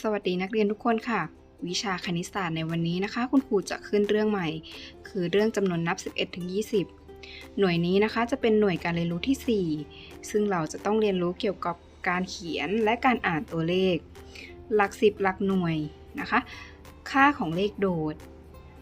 สวัสดีนักเรียนทุกคนค่ะ วิชาคณิตศาสตร์ในวันนี้นะคะ คุณครูจะขึ้นเรื่องใหม่ คือเรื่องจำนวนนับ 11ถึง20 หน่วยนี้นะคะจะเป็นหน่วยการเรียนรู้ที่ 4 ซึ่งเราจะต้องเรียนรู้เกี่ยวกับการเขียนและการอ่านตัวเลข หลักสิบหลักหน่วยนะคะ ค่าของเลขโดด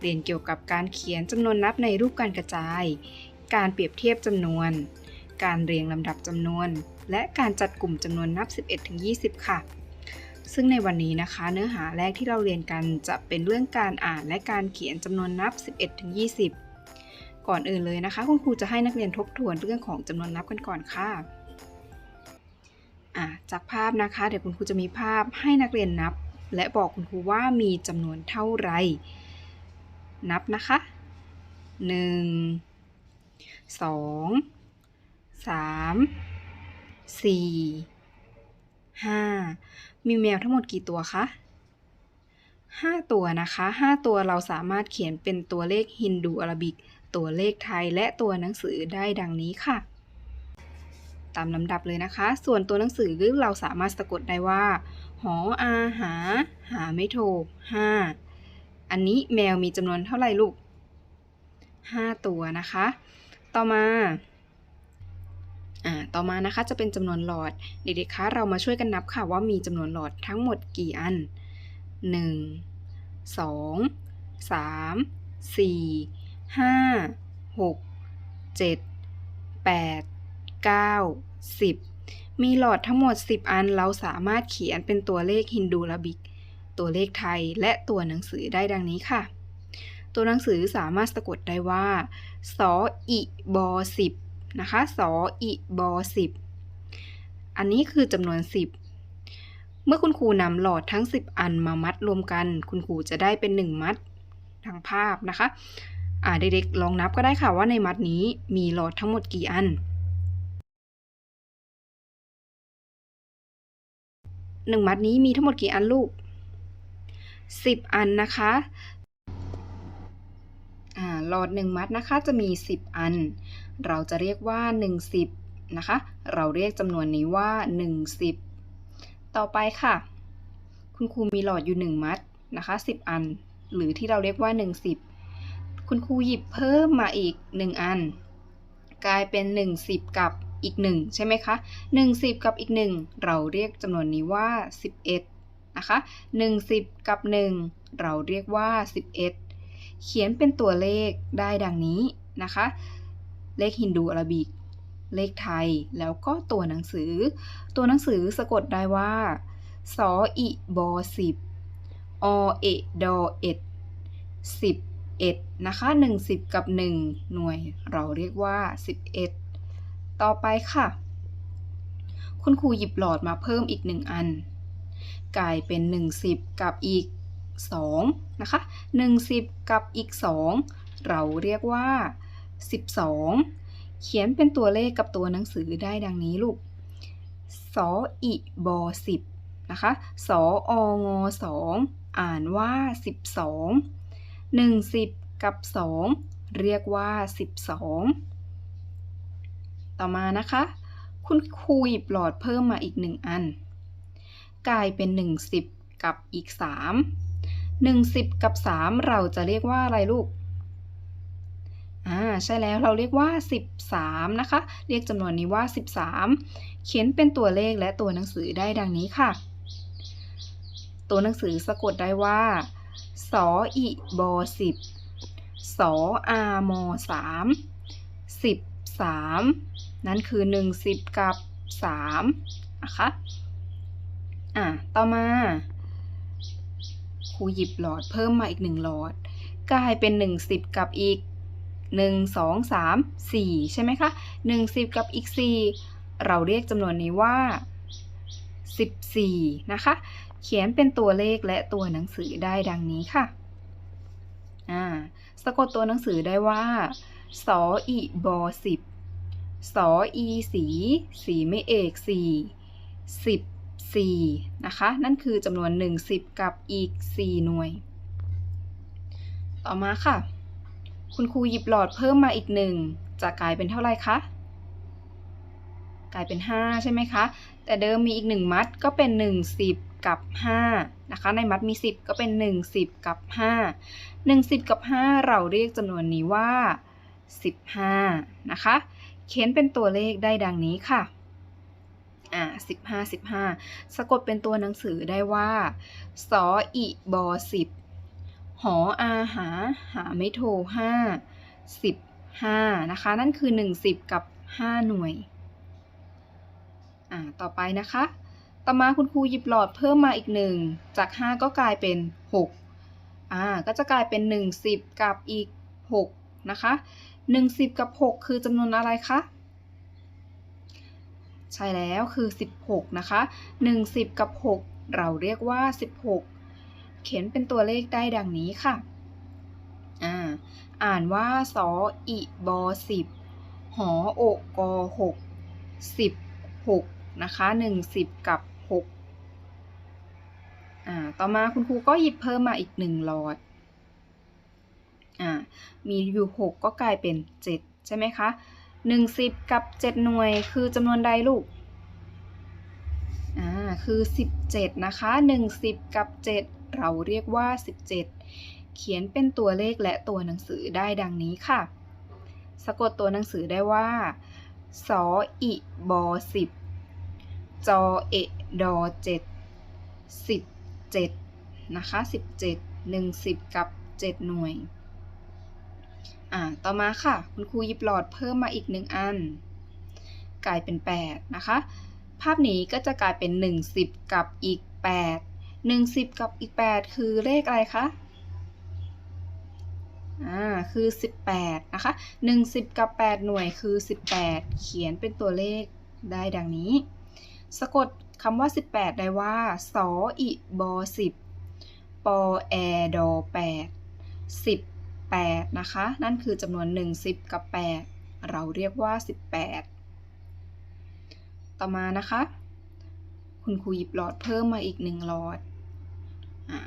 เรียนเกี่ยวกับการเขียนจำนวนนับในรูปการกระจาย การเปรียบเทียบจำนวน การเรียงลำดับจำนวน และการจัดกลุ่มจำนวนนับ 11ถึง20 ค่ะ ซึ่งในวันนี้นะคะ เนื้อหาแรกที่เราเรียนกันจะเป็นเรื่องการอ่านและการเขียนจำนวนนับ 11ถึง20 ก่อนอื่นเลยนะคะ คุณครูจะให้นักเรียนทบทวนเรื่องของจำนวนนับกันก่อนค่ะจากภาพนะคะ เดี๋ยวคุณครูจะมีภาพให้นักเรียนนับ และบอกคุณครูว่ามีจำนวนเท่าไหรนับนะคะ 1 2 3 4 5 มีแมวทั้งหมดกี่ตัวคะ5 ตัวนะคะ 5 ตัวเราสามารถเขียนเป็นตัวเลขฮินดูอาราบิก ตัวเลขไทยและตัวหนังสือได้ดังนี้ค่ะ ตามลำดับเลยนะคะ ส่วนตัวหนังสือเราสามารถสะกดได้ว่า หออาหา หาไม่โทร5อันนี้แมวมีจำนวนเท่าไหร่ลูก 5 ตัวนะคะ ต่อมา อ่าต่อมานะคะจะเป็นจำนวนหลอด เด็กๆคะเรามาช่วยกันนับค่ะว่ามีจำนวนหลอดทั้งหมดกี่อัน 1 2 3 4 5 6 7 8 9 10 มีหลอดทั้งหมด 10 อัน เราสามารถเขียนเป็นตัวเลขฮินดูราบิก ตัวเลขไทยและตัวหนังสือได้ดังนี้ค่ะ ตัวหนังสือสามารถสะกดได้ว่า สออิบอสิบ นะคะสออิบอสิบอันนี้คือจำนวน 10 เมื่อคุณครูนำหลอดทั้ง 10 อันมามัดรวมกัน คุณครูจะได้เป็น 1 มัดทางภาพนะคะอ่าเด็กๆลองนับก็ได้ค่ะว่าในมัดนี้มีหลอดทั้งหมดกี่อันหนึ่งมัดนี้มีทั้งหมดกี่อันลูก 10 อันนะคะ หลอด 1 มัดนะคะ จะมี 10 อัน เราจะเรียกว่า1 10นะคะ เราเรียกจำนวนนี้ว่า1 10 ต่อไปค่ะ คุณครูมีหลอดอยู่ 1 มัดนะคะ 10 อัน หรือที่เราเรียกว่า1 10คุณครูหยิบเพิ่มมาอีก 1 อัน กลายเป็น1 10กับอีก 1 ใช่ไหมคะ1 10 กับอีก 1 เราเรียกจำนวนนี้ว่า 11 นะคะ1 10กับ 1 เราเรียกว่า 11 เขียนเป็นตัวเลขได้ดังนี้นะคะ เลขฮินดูอาราบิก เลขไทย แล้วก็ตัวหนังสือ ตัวหนังสือสะกดได้ว่าสออิบอสิบอเอดอเอ็ดสิบเอ็ดนะคะหนึ่งสิบกับหนึ่งหน่วยเราเรียกว่าสิบเอ็ดต่อไปค่ะ คุณครูหยิบหลอดมาเพิ่มอีกหนึ่งอัน กลายเป็นหนึ่งสิบกับอีก สองนะคะหนึ่งสิบกับอีกสองเราเรียกว่า 12 เขียนเป็นตัวเลขกับตัวหนังสือได้ดังนี้ลูกสออิบอสิบนะคะสอองอสองอ่านว่า 12 1 10 กับ 2 เรียกว่า 12 ต่อมานะคะ คุณครูหยิบหลอดเพิ่มมาอีก1อัน กลายเป็น10กับอีก 3 10 กับ 3 เราจะเรียกว่าอะไรลูก อ่า ใช่แล้วเราเรียกว่า 13 นะคะ เรียกจำนวนนี้ว่า 13 เขียนเป็นตัวเลขและตัวหนังสือได้ดังนี้ค่ะ ตัวหนังสือสะกดได้ว่า สออิบอสิบสออามอสามสิบสามนั่นคือ 1 10 กับ3นะคะ อะ ต่อมา ครูหยิบหลอดเพิ่มมาอีก1หลอด กลายเป็น1 10กับอีก1 2 3 4ใช่ไหมคะ1 10กับอีก4เราเรียกจำนวนนี้ว่า14นะคะ เขียนเป็นตัวเลขและตัวหนังสือได้ดังนี้ค่ะอ่าสะกดตัวหนังสือได้ว่าสออีบอสิบสออีสี สีไม่เอกสี่สิบ สี่นะคะ นั่นคือจำนวนหนึ่งสิบกับอีกสี่หน่วย ต่อมาค่ะ คุณครูหยิบหลอดเพิ่มมาอีกหนึ่งจะกลายเป็นเท่าไหร่คะ กลายเป็น 5 ใช่ไหมคะ แต่เดิมมีอีก 1 มัดก็เป็น 1 10 กับ 5 นะคะ ในมัดมี 10 ก็เป็น 1 10 กับ 5 1 10 กับ 5 เราเรียกจำนวนนี้ว่า 15 นะคะ เขียนเป็นตัวเลขได้ดังนี้ค่ะ อ่า15 15สะกดเป็นตัวหนังสือได้ว่าสออิบอสิบหออาหาหาไม่โทห้าสิบห้านะคะ นั่นคือ1 10กับ5หน่วย อ่า ต่อไปนะคะ ต่อมาคุณครูหยิบหลอดเพิ่มมาอีกหนึ่งจาก5ก็กลายเป็น6อ่า ก็จะกลายเป็น1 10กับอีก6นะคะ1 10กับ6คือจำนวนอะไรคะ ใช่แล้วคือ 16 นะคะ 1 10 กับ 6 เราเรียกว่า 16 เขียนเป็นตัวเลขได้ดังนี้ค่ะ อ่า อ่านว่าสออิบอสิบหอโอกอหกสิบหกนะคะหนึ่งสิบกับหกอ่า ต่อมาคุณครูก็หยิบเพิ่มมาอีกหนึ่งหลอด อ่า มีอยู่หกก็กลายเป็นเจ็ดใช่ไหมคะ หนึ่งสิบกับเจ็ดหน่วย คือจำนวนใดลูก อ่า คือสิบเจ็ดนะคะหนึ่งสิบกับเจ็ดเราเรียกว่าสิบเจ็ดเขียนเป็นตัวเลขและตัวหนังสือได้ดังนี้ค่ะ สะกดตัวหนังสือได้ว่าสออิบอสิบจอเอดอเจ็ดสิบเจ็ดนะคะสิบเจ็ดหนึ่งสิบกับเจ็ดหน่วย อ่าต่อมาค่ะ คุณครูหยิบหลอดเพิ่มมาอีกหนึ่งอัน กลายเป็น 8 นะคะ ภาพนี้ก็จะกลายเป็น10กับอีก8 10 กับอีก 8 คือเลขอะไรคะอ่าคือ 18 นะคะ10 กับ 8 หน่วยคือ 18 เขียนเป็นตัวเลขได้ดังนี้ สะกดคำว่า 18 ได้ว่า สออิบอ10ปอแอดอ8 8 นะคะ นั่นคือจำนวน 1 10 กับ 8 เราเรียกว่า 18 ต่อมานะคะ คุณครูหยิบหลอดเพิ่มมาอีก 1 หลอดอา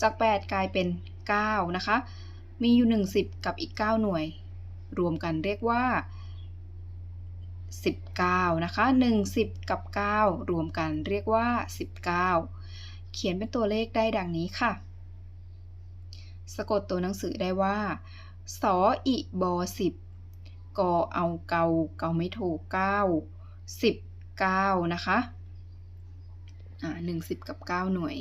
จาก 8 กลายเป็น 9 นะคะ มีอยู่ 1 10 กับอีก 9 หน่วย รวมกันเรียกว่า 19 นะคะ 1 10 กับ 9 รวมกันเรียกว่า 19 เขียนเป็นตัวเลขได้ดังนี้ค่ะ สะกดตัวหนังสือได้ว่า สออิบอสิบกอเอาเกาเกาไม่ถูกเก้าสิบเก้านะคะอ่าหนึ่งสิบกับเก้าหน่วย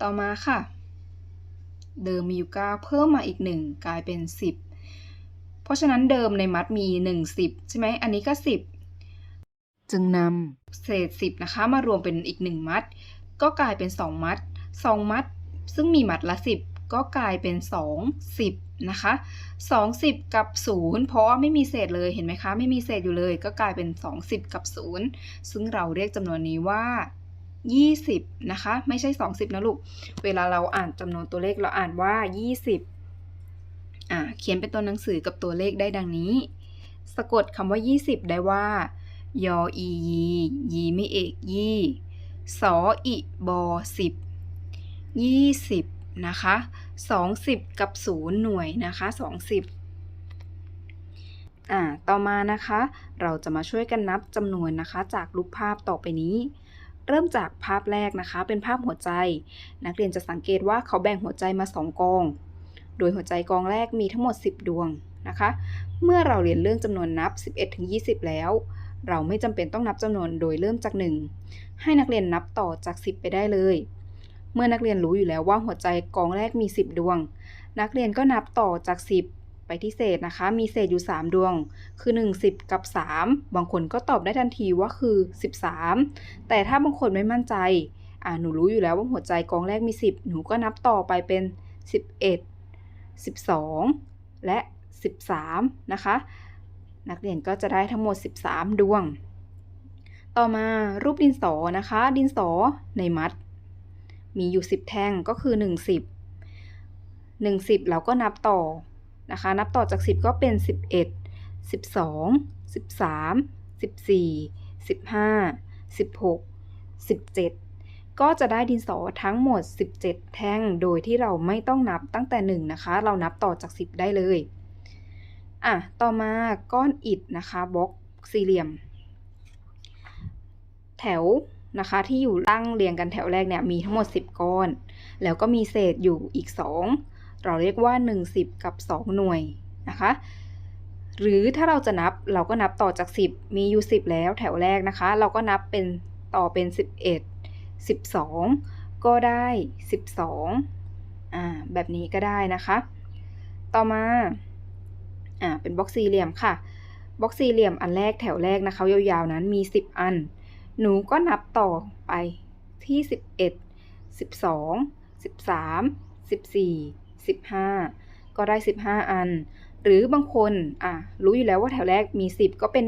ต่อมาค่ะ เดิมมีอยู่เก้าเพิ่มมาอีกหนึ่งกลายเป็นสิบเพราะฉะนั้นเดิมในมัดมีหนึ่งสิบใช่ไหมอันนี้ก็สิบจึงนำเศษสิบนะคะ มารวมเป็นอีกหนึ่งมัด ก็กลายเป็นสองมัดสองมัด ซึ่งมีมัดละสิบ ก็กลายเป็น 2 10นะคะ2 10 กับ 0 เพราะไม่มีเศษเลยเห็นไหมคะ ไม่มีเศษอยู่เลย ก็กลายเป็น 2 10 กับ 0 ซึ่งเราเรียกจำนวนนี้ว่า 20 นะคะ ไม่ใช่ 20 นะลูก เวลาเราอ่านจำนวนตัวเลขเราอ่านว่า 20อ่าเขียนเป็นตัวหนังสือกับตัวเลขได้ดังนี้ สะกดคำว่า 20 ได้ว่ายออียียีไม่เอกยี่สออิบอสิบยี่สิบ นะคะ 20 กับ 0 หน่วยนะคะ 20อ่าต่อมานะคะ เราจะมาช่วยกันนับจำนวนนะคะ จากรูปภาพต่อไปนี้ เริ่มจากภาพแรกนะคะ เป็นภาพหัวใจ นักเรียนจะสังเกตว่าเขาแบ่งหัวใจมา 2 กอง โดยหัวใจกองแรกมีทั้งหมด 10 ดวงนะคะ เมื่อเราเรียนเรื่องจำนวนนับ 11ถึง20 แล้วเราไม่จำเป็นต้องนับจำนวนโดยเริ่มจาก 1 ให้นักเรียนนับต่อจาก 10 ไปได้เลย เมื่อนักเรียนรู้อยู่แล้วว่าหัวใจกองแรกมี 10 ดวง นักเรียนก็นับต่อจาก 10 ไปที่เศษนะคะ มีเศษอยู่ 3 ดวง คือ 1 10 กับ 3 บางคนก็ตอบได้ทันทีว่าคือ 13 แต่ถ้าบางคนไม่มั่นใจ อ่าหนูรู้อยู่แล้วว่าหัวใจกองแรกมี 10 หนูก็นับต่อไปเป็น 11 12 และ 13 นะคะ นักเรียนก็จะได้ทั้งหมด 13 ดวง ต่อมารูปดินสอนะคะ ดินสอในมัด มีอยู่ 10 แท่งก็คือ 1 10 1 10เราก็นับต่อนะคะ นับต่อจาก 10 ก็เป็น 11 12 13 14 15 16 17 ก็จะได้ดินสอทั้งหมด 17 แท่งโดยที่เราไม่ต้องนับตั้งแต่ 1 นะคะ เรานับต่อจาก 10 ได้เลยอะต่อมาก้อนอิฐนะคะบล็อกสี่เหลี่ยม แถว นะคะ ที่อยู่ตั้งเรียงกันแถวแรกเนี่ยมีทั้งหมด 10 ก้อน แล้วก็มีเศษอยู่อีก 2 เราเรียกว่า 1 10 กับ 2 หน่วยนะคะ หรือถ้าเราจะนับเราก็นับต่อจาก 10 มีอยู่ 10 แล้วแถวแรกนะคะ เราก็นับเป็นต่อเป็น 11 12 ก็ได้ 12อ่าแบบนี้ก็ได้นะคะ ต่อมาอ่าเป็นบล็อกสี่เหลี่ยมค่ะบล็อกสี่เหลี่ยมอันแรกแถวแรกนะคะยาวๆนั้นมี 10 อัน หนูก็นับต่อไปที่ 11 12 13 14 15 ก็ได้ 15 อัน หรือบางคนอะรู้อยู่แล้วว่าแถวแรกมี 10 ก็เป็น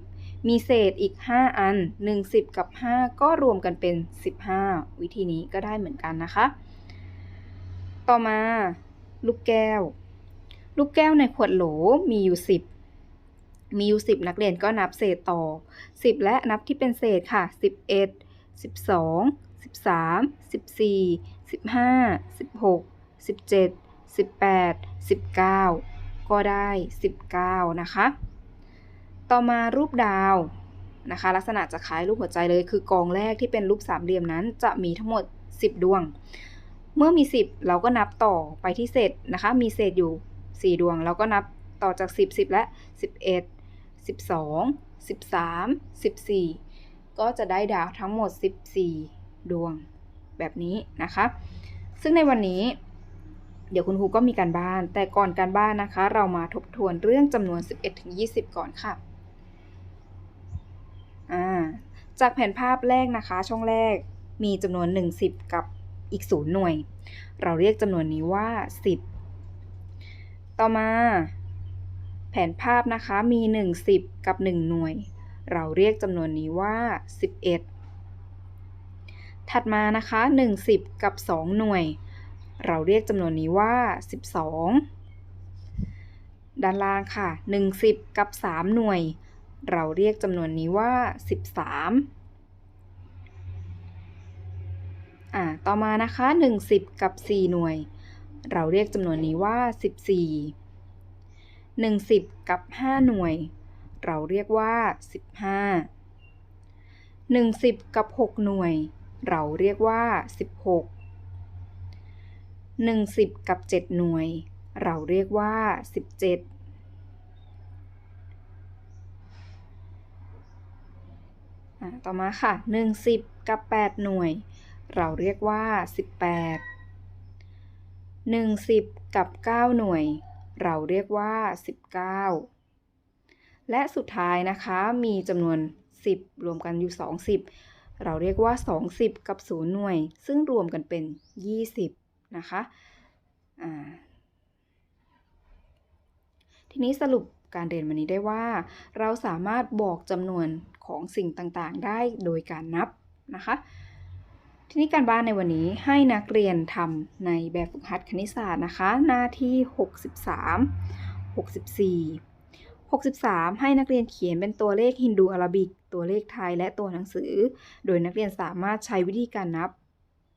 10มีเศษอีก 5 อัน10 กับ 5 ก็รวมกันเป็น 15 วิธีนี้ก็ได้เหมือนกันนะคะ ต่อมาลูกแก้ว ลูกแก้วในขวดโหลมีอยู่ 10 มีอยู่10 นักเรียนก็นับเศษต่อ 10 และนับที่เป็นเศษค่ะ 11 12 13 14 15 16 17 18 19 ก็ได้ 19 นะคะ ต่อมารูปดาวนะคะ ลักษณะจะคล้ายรูปหัวใจเลย คือกองแรกที่เป็นรูปสามเหลี่ยมนั้นจะมีทั้งหมด 10 ดวง เมื่อมี 10 เราก็นับต่อไปที่เศษนะคะ มีเศษอยู่ 4 ดวง เราก็นับต่อจาก 10 10 และ 11 12 13 14 ก็จะได้ดาวทั้งหมด 14 ดวงแบบนี้นะคะ ซึ่งในวันนี้ เดี๋ยวคุณครูก็มีการบ้าน แต่ก่อนการบ้านนะคะ เรามาทบทวนเรื่องจำนวน 11-20 ก่อนค่ะจากแผนภาพแรกนะคะ ช่องแรกมีจำนวน 10 กับอีก 0 หน่วย เราเรียกจำนวนนี้ว่า 10 ต่อมา แผนภาพนะคะมี 1 10 กับ 1 หน่วย เราเรียกจำนวนนี้ว่า 11 ถัดมานะคะ 1 10 กับ 2 หน่วย เราเรียกจำนวนนี้ว่า 12 ด้านล่างค่ะ 1 10 กับ 3 หน่วย เราเรียกจำนวนนี้ว่า 13อ่าต่อมานะคะ 1 10 กับ 4 หน่วย เราเรียกจำนวนนี้ว่า 14 10 กับ 5 หน่วย เราเรียกว่า 15 10 กับ 6 หน่วย เราเรียกว่า 16 10 กับ 7 หน่วย เราเรียกว่า 17 ต่อมาค่ะ 10 กับ 8 หน่วย เราเรียกว่า 18 10 กับ 9 หน่วย เราเรียกว่า 19 และสุดท้ายนะคะมีจำนวน 10 รวมกันอยู่ 20 เราเรียกว่า 20 กับ 0 หน่วย ซึ่งรวมกันเป็น 20 นะคะทีนี้สรุปการเรียนวันนี้ได้ว่า เราสามารถบอกจำนวนของสิ่งต่างๆ ได้โดยการนับนะคะ ทีนี้การบ้านในวันนี้ให้นักเรียนทำในแบบฝึกหัดคณิตศาสตร์นะคะ หน้าที่ 63 64 63 ให้นักเรียนเขียนเป็นตัวเลขฮินดูอาราบิก ตัวเลขไทยและตัวหนังสือ โดยนักเรียนสามารถใช้วิธีการนับ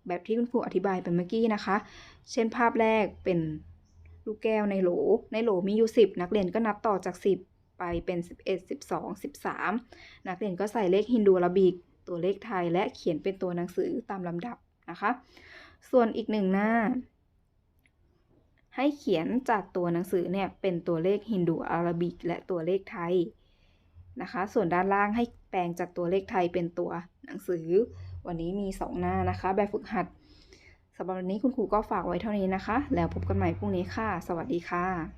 แบบที่คุณครูอธิบายไปเมื่อกี้นะคะ เช่นภาพแรกเป็นลูกแก้วในโหล ในโหลมีอยู่ 10 นักเรียนก็นับต่อจาก 10 ไปเป็น 11 12 13 นักเรียนก็ใส่เลขฮินดูอาราบิก ตัวเลขไทยและเขียนเป็นตัวหนังสือตามลำดับนะคะ ส่วนอีกหนึ่งหน้า ให้เขียนจากตัวหนังสือเนี่ยเป็นตัวเลขฮินดูอาราบิก และตัวเลขไทยนะคะ ส่วนด้านล่างให้แปลงจากตัวเลขไทยเป็นตัวหนังสือ วันนี้มี 2 หน้านะคะ แบบฝึกหัดสำหรับวันนี้คุณครูก็ฝากไว้เท่านี้นะคะ แล้วพบกันใหม่พรุ่งนี้ค่ะ สวัสดีค่ะ